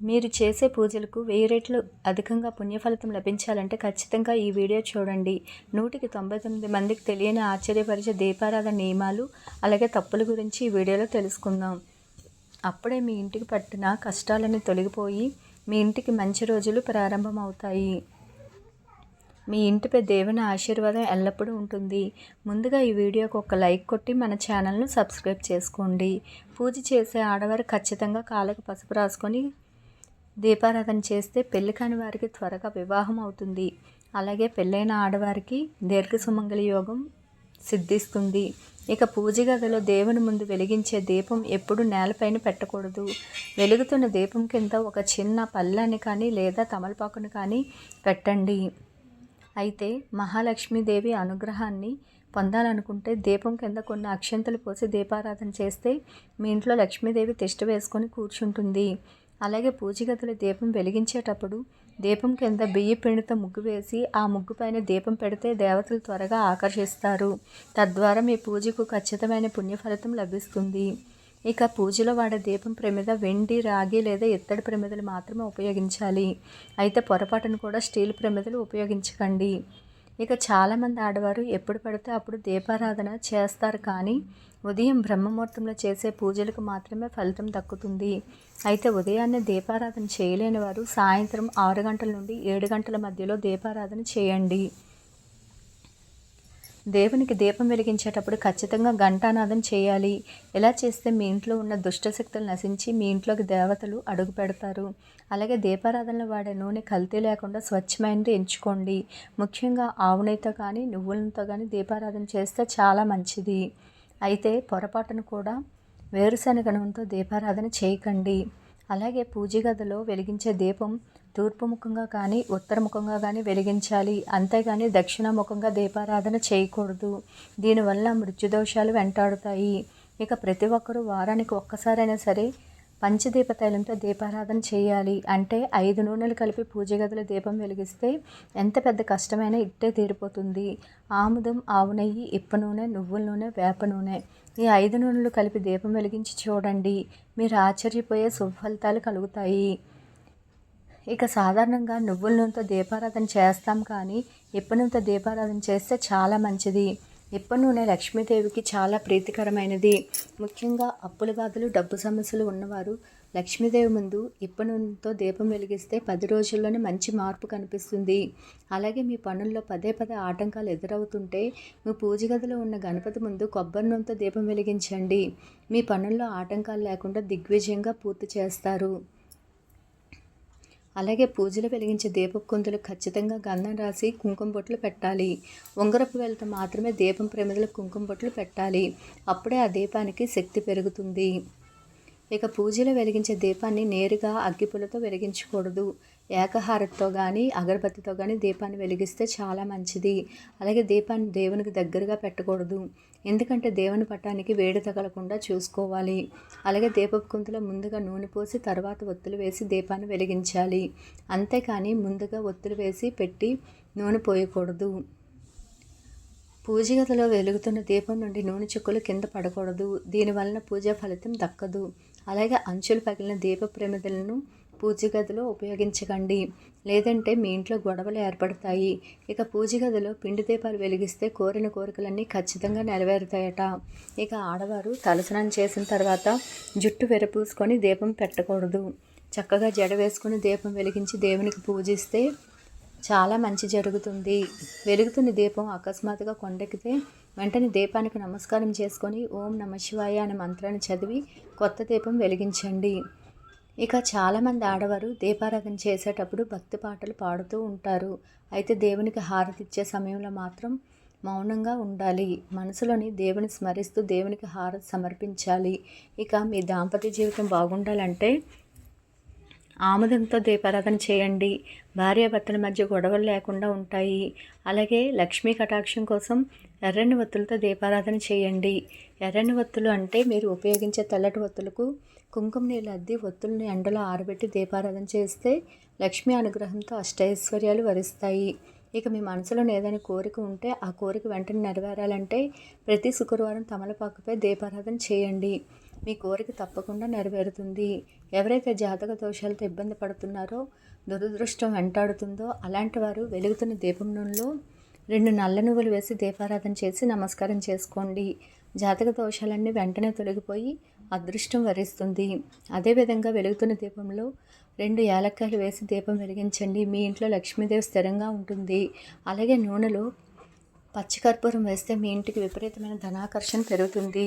మీరు చేసే పూజలకు వెయ్యి రెట్లు అధికంగా పుణ్యఫలితం లభించాలంటే ఖచ్చితంగా ఈ వీడియో చూడండి. నూటికి తొంభై తొమ్మిది మందికి తెలియని ఆశ్చర్యపరిచే దీపారాధన నియమాలు అలాగే తప్పుల గురించి ఈ వీడియోలో తెలుసుకుందాం. అప్పుడే మీ ఇంటికి పట్టిన కష్టాలన్నీ తొలగిపోయి మీ ఇంటికి మంచి రోజులు ప్రారంభమవుతాయి. మీ ఇంటిపై దేవుని ఆశీర్వాదం ఎల్లప్పుడూ ఉంటుంది. ముందుగా ఈ వీడియోకి ఒక లైక్ కొట్టి మన ఛానల్ను సబ్స్క్రైబ్ చేసుకోండి. పూజ చేసే ఆడవారు ఖచ్చితంగా కాళ్ళకు పసుపు రాసుకొని దీపారాధన చేస్తే పెళ్ళి కాని వారికి త్వరగా వివాహం అవుతుంది. అలాగే పెళ్ళైన ఆడవారికి దీర్ఘ సుమంగళి యోగం సిద్ధిస్తుంది. ఇక పూజ గదిలో దేవుని ముందు వెలిగించే దీపం ఎప్పుడు నేలపైన పెట్టకూడదు. వెలుగుతున్న దీపం కింద ఒక చిన్న పళ్ళాన్ని కానీ లేదా తమలపాకును కానీ పెట్టండి. అయితే మహాలక్ష్మీదేవి అనుగ్రహాన్ని పొందాలనుకుంటే దీపం కింద కొన్ని అక్షంతలు పోసి దీపారాధన చేస్తే మీ ఇంట్లో లక్ష్మీదేవి తిష్ట వేసుకొని కూర్చుంటుంది. అలాగే పూజగదిలో దీపం వెలిగించేటప్పుడు దీపం కింద బియ్య పిండితో ముగ్గు వేసి ఆ ముగ్గు పైన దీపం పెడితే దేవతలు త్వరగా ఆకర్షిస్తారు. తద్వారా మీ పూజకు ఖచ్చితమైన పుణ్యఫలితం లభిస్తుంది. ఇక పూజలో వాడే దీపం ప్రమిద వెండి రాగి లేదా ఇత్తడి ప్రమిదలు మాత్రమే ఉపయోగించాలి. అయితే పొరపాటును కూడా స్టీల్ ప్రమిదలు ఉపయోగించకండి. ఇక చాలామంది ఆడవారు ఎప్పుడు పడితే అప్పుడు దీపారాధన చేస్తారు కానీ ఉదయం బ్రహ్మముహూర్తంలో చేసే పూజలకు మాత్రమే ఫలితం దక్కుతుంది. అయితే ఉదయాన్నే దీపారాధన చేయలేని వారు సాయంత్రం ఆరు గంటల నుండి ఏడు గంటల మధ్యలో దీపారాధన చేయండి. దేవునికి దీపం వెలిగించేటప్పుడు ఖచ్చితంగా ఘంటానాదం చేయాలి. ఇలా చేస్తే మీ ఇంట్లో ఉన్న దుష్టశక్తులు నశించి మీ ఇంట్లోకి దేవతలు అడుగు పెడతారు? అలాగే దీపారాధనలో వాడే నూనె కల్తీ లేకుండా స్వచ్ఛమైనది ఎంచుకోండి. ముఖ్యంగా ఆవు నెయ్యితో కానీ నువ్వులతో కానీ దీపారాధన చేస్తే చాలా మంచిది. అయితే పొరపాటును కూడా వేరుశనగ నూనెతో దీపారాధన చేయకండి. అలాగే పూజ గదిలో వెలిగించే దీపం తూర్పు ముఖంగా కానీ ఉత్తర ముఖంగా కానీ వెలిగించాలి. అంతేగాని దక్షిణముఖంగా దీపారాధన చేయకూడదు. దీనివల్ల మృత్యుదోషాలు వెంటాడుతాయి. ఇక ప్రతి ఒక్కరూ వారానికి ఒక్కసారైనా సరే పంచదీప తైలంతో దీపారాధన చేయాలి. అంటే ఐదు నూనెలు కలిపి పూజ గదిలో దీపం వెలిగిస్తే ఎంత పెద్ద కష్టమైనా ఇట్టే తీరిపోతుంది. ఆముదం ఆవు నెయ్యి ఇప్ప నూనె నువ్వుల నూనె వేప నూనె. ఈ ఐదు నూనెలు కలిపి దీపం వెలిగించి చూడండి. మీరు ఆశ్చర్యపోయే సుఫలితాలు కలుగుతాయి. ఇక సాధారణంగా నువ్వుల నూనెతో దీపారాధన చేస్తాం కానీ ఇప్ప నూనెతో దీపారాధన చేస్తే చాలా మంచిది. ఇప్ప నూనె లక్ష్మీదేవికి చాలా ప్రీతికరమైనది. ముఖ్యంగా అప్పుల బాధలు డబ్బు సమస్యలు ఉన్నవారు లక్ష్మీదేవి ముందు ఇప్ప నూనెతో దీపం వెలిగిస్తే పది రోజుల్లోనే మంచి మార్పు కనిపిస్తుంది. అలాగే మీ పనుల్లో పదే పదే ఆటంకాలు ఎదురవుతుంటే మీ పూజ గదిలో ఉన్న గణపతి ముందు కొబ్బరి నూనెతో దీపం వెలిగించండి. మీ పనుల్లో ఆటంకాలు లేకుండా దిగ్విజయంగా పూర్తి చేస్తారు. అలాగే పూజలు వెలిగించే దీపపు కుందులు ఖచ్చితంగా గంధం రాసి కుంకుమ బొట్లు పెట్టాలి. ఉంగరపు వెళ్తే మాత్రమే దీపం ప్రమిదలు కుంకుమ బొట్లు పెట్టాలి. అప్పుడే ఆ దీపానికి శక్తి పెరుగుతుంది. ఇక పూజలో వెలిగించే దీపాన్ని నేరుగా అగ్గిపులతో వెలిగించకూడదు. ఏకహారతితో కానీ అగరబత్తితో కానీ దీపాన్ని వెలిగిస్తే చాలా మంచిది. అలాగే దీపాన్ని దేవునికి దగ్గరగా పెట్టకూడదు. ఎందుకంటే దేవుని పట్టానికి వేడి తగలకుండా చూసుకోవాలి. అలాగే దీపపు కుంతలో ముందుగా నూనె పోసి తర్వాత ఒత్తులు వేసి దీపాన్ని వెలిగించాలి. అంతేకాని ముందుగా ఒత్తులు వేసి పెట్టి నూనె పోయకూడదు. పూజ గదిలో వెలుగుతున్న దీపం నుండి నూనె చుక్కలు కింద పడకూడదు. దీనివలన పూజా ఫలితం దక్కదు. అలాగే అంచులు పగిలిన దీప ప్రమిదలను పూజ గదిలో ఉపయోగించకండి. లేదంటే మీ ఇంట్లో గొడవలు ఏర్పడతాయి. ఇక పూజ గదిలో పిండి దీపాలు వెలిగిస్తే కోరిన కోరికలన్నీ ఖచ్చితంగా నెరవేరుతాయట. ఇక ఆడవారు తలస్నానం చేసిన తర్వాత జుట్టు వెరపూసుకొని దీపం పెట్టకూడదు. చక్కగా జడ వేసుకొని దీపం వెలిగించి దేవునికి పూజిస్తే చాలా మంచి జరుగుతుంది. వెలుగుతున్న దీపం అకస్మాత్తుగా కొండెక్కితే వెంటనే దీపానికి నమస్కారం చేసుకొని ఓం నమ శివాయ అనే మంత్రాన్ని చదివి కొత్త దీపం వెలిగించండి. ఇక చాలామంది ఆడవారు దీపారాధన చేసేటప్పుడు భక్తి పాటలు పాడుతూ ఉంటారు. అయితే దేవునికి హారతి ఇచ్చే సమయంలో మాత్రం మౌనంగా ఉండాలి. మనసులోని దేవుని స్మరిస్తూ దేవునికి హారతి సమర్పించాలి. ఇక మీ దాంపత్య జీవితం బాగుండాలంటే ఆముదంతో దీపారాధన చేయండి. భార్యాభర్తల మధ్య గొడవలు లేకుండా ఉంటాయి. అలాగే లక్ష్మీ కటాక్షం కోసం ఎర్రని ఒత్తులతో దీపారాధన చేయండి. ఎర్రని ఒత్తులు అంటే మీరు ఉపయోగించే తెల్లటి ఒత్తులకు కుంకుమ నీళ్ళు అద్ది ఒత్తుల్ని ఎండలో ఆరబెట్టి దీపారాధన చేస్తే లక్ష్మీ అనుగ్రహంతో అష్టైశ్వర్యాలు వరిస్తాయి. ఇక మీ మనసులో ఏదైనా కోరిక ఉంటే ఆ కోరిక వెంటనే నెరవేరాలంటే ప్రతి శుక్రవారం తమలపాకుపై దీపారాధన చేయండి. మీ కోరిక తప్పకుండా నెరవేరుతుంది. ఎవరైతే జాతక దోషాలతో ఇబ్బంది పడుతున్నారో దురదృష్టం వెంటాడుతుందో అలాంటి వారు వెలుగుతున్న దీపం నూనెలో రెండు నల్ల నువ్వులు వేసి దీపారాధన చేసి నమస్కారం చేసుకోండి. జాతక దోషాలన్నీ వెంటనే తొలగిపోయి అదృష్టం వరిస్తుంది. అదేవిధంగా వెలుగుతున్న దీపంలో రెండు యాలక్కాయలు వేసి దీపం వెలిగించండి. మీ ఇంట్లో లక్ష్మీదేవి స్థిరంగా ఉంటుంది. అలాగే నూనెలో పచ్చికర్పూరం వేస్తే మీ ఇంటికి విపరీతమైన ధనాకర్షణ పెరుగుతుంది.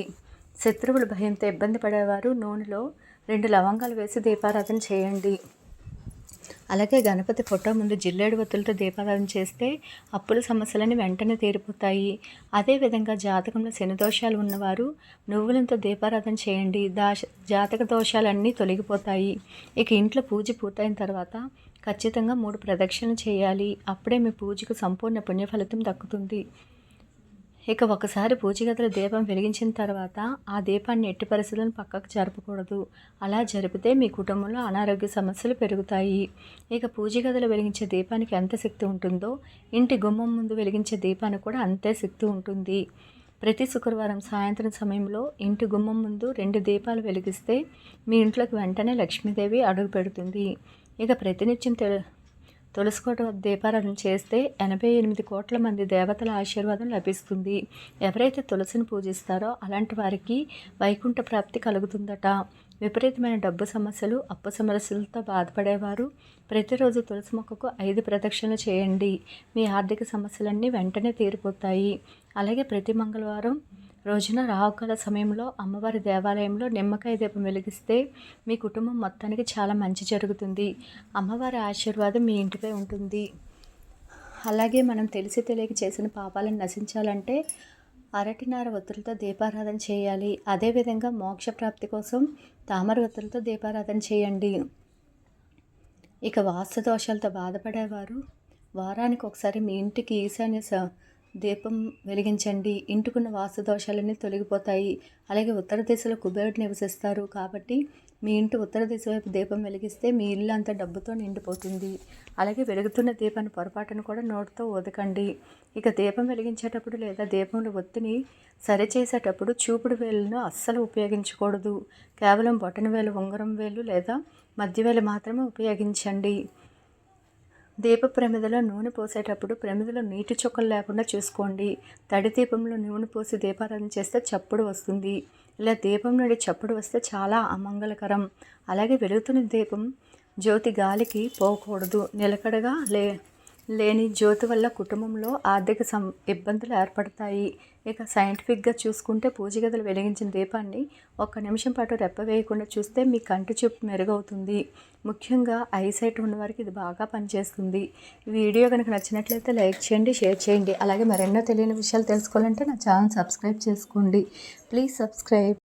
శత్రువుల భయంతో ఇబ్బంది పడేవారు. నూనెలో రెండు లవంగాలు వేసి దీపారాధన చేయండి. అలాగే గణపతి ఫోటో ముందు జిల్లేడు వత్తులతో దీపారాధన చేస్తే అప్పుల సమస్యలని వెంటనే తీరిపోతాయి. అదేవిధంగా జాతకంలో శని దోషాలు ఉన్నవారు నువ్వులంతో దీపారాధన చేయండి. దాశ జాతక దోషాలన్నీ తొలగిపోతాయి. ఇక ఇంట్లో పూజ పూర్తయిన తర్వాత ఖచ్చితంగా మూడు ప్రదక్షిణలు చేయాలి. అప్పుడే మీ పూజకు సంపూర్ణ పుణ్యఫలితం దక్కుతుంది. ఇక ఒకసారి పూజ దీపం వెలిగించిన తర్వాత ఆ దీపాన్ని ఎట్టి పరిస్థితులను పక్కకు జరపకూడదు. అలా జరిపితే మీ కుటుంబంలో అనారోగ్య సమస్యలు పెరుగుతాయి. ఇక పూజ వెలిగించే దీపానికి ఎంత శక్తి ఉంటుందో ఇంటి గుమ్మం ముందు వెలిగించే దీపానికి కూడా అంతే శక్తి ఉంటుంది. ప్రతి శుక్రవారం సాయంత్రం సమయంలో ఇంటి గుమ్మం ముందు రెండు దీపాలు వెలిగిస్తే మీ ఇంట్లోకి వెంటనే లక్ష్మీదేవి అడుగు పెడుతుంది. ఇక ప్రతినిత్యం తె తులసికోట దీపారాధన చేస్తే ఎనభై ఎనిమిది కోట్ల మంది దేవతల ఆశీర్వాదం లభిస్తుంది. ఎవరైతే తులసిని పూజిస్తారో అలాంటి వారికి వైకుంఠ ప్రాప్తి కలుగుతుందట. విపరీతమైన డబ్బు సమస్యలు అప్పు సమస్యలతో బాధపడేవారు. ప్రతిరోజు తులసి మొక్కకు ఐదు ప్రదక్షిణలు చేయండి. మీ ఆర్థిక సమస్యలన్నీ వెంటనే తీరిపోతాయి. అలాగే ప్రతి మంగళవారం రోజున రాహుకాల సమయంలో అమ్మవారి దేవాలయంలో నిమ్మకాయ దీపం వెలిగిస్తే మీ కుటుంబం మొత్తానికి చాలా మంచి జరుగుతుంది. అమ్మవారి ఆశీర్వాదం మీ ఇంటిపై ఉంటుంది. అలాగే మనం తెలిసి తెలియక చేసిన పాపాలను నశించాలంటే అరటినార ఒత్తులతో దీపారాధన చేయాలి. అదేవిధంగా మోక్ష ప్రాప్తి కోసం తామర ఒత్తులతో దీపారాధన చేయండి. ఇక వాస్తు దోషాలతో బాధపడేవారు వారానికి ఒకసారి మీ ఇంటికి ఈశాన్య స దీపం వెలిగించండి. ఇంటికున్న వాస్తు దోషాలన్నీ తొలగిపోతాయి. అలాగే ఉత్తర దిశలో కుబేరుడు నివసిస్తారు. కాబట్టి మీ ఇంటి ఉత్తర దిశ వైపు దీపం వెలిగిస్తే మీ ఇల్లు అంతా డబ్బుతో నిండిపోతుంది. అలాగే వెలుగుతున్న దీపాన్ని పొరపాటును కూడా నోటితో ఊదకండి. ఇక దీపం వెలిగించేటప్పుడు లేదా దీపంలో ఒత్తిని సరిచేసేటప్పుడు చూపుడు వేలును అస్సలు ఉపయోగించకూడదు. కేవలం బొటన వేలు ఉంగరం వేలు లేదా మధ్య వేలు మాత్రమే ఉపయోగించండి. దీప ప్రమిదలో నూనె పోసేటప్పుడు ప్రమిదలో నీటి చుక్కలు లేకుండా చూసుకోండి. తడి దీపంలో నూనె పోసి దీపారాధన చేస్తే చప్పుడు వస్తుంది. ఇలా దీపం నుండి చప్పుడు వస్తే చాలా అమంగళకరం. అలాగే వెలుగుతున్న దీపం జ్యోతి గాలికి పోకూడదు. నిలకడగా లే లేని జ్యోతి వల్ల కుటుంబంలో ఆర్థిక సం ఇబ్బందులు ఏర్పడతాయి. ఇక సైంటిఫిక్గా చూసుకుంటే పూజ గదులు వెలిగించిన దీపాన్ని ఒక్క నిమిషం పాటు రెప్ప వేయకుండా చూస్తే మీ కంటి చూపు మెరుగవుతుంది. ముఖ్యంగా ఐసైట్ ఉన్నవారికి ఇది బాగా పనిచేస్తుంది. వీడియో కనుక నచ్చినట్లయితే లైక్ చేయండి షేర్ చేయండి. అలాగే మరెన్నో తెలియని విషయాలు తెలుసుకోవాలంటే నా ఛానల్ సబ్స్క్రైబ్ చేసుకోండి. Please subscribe.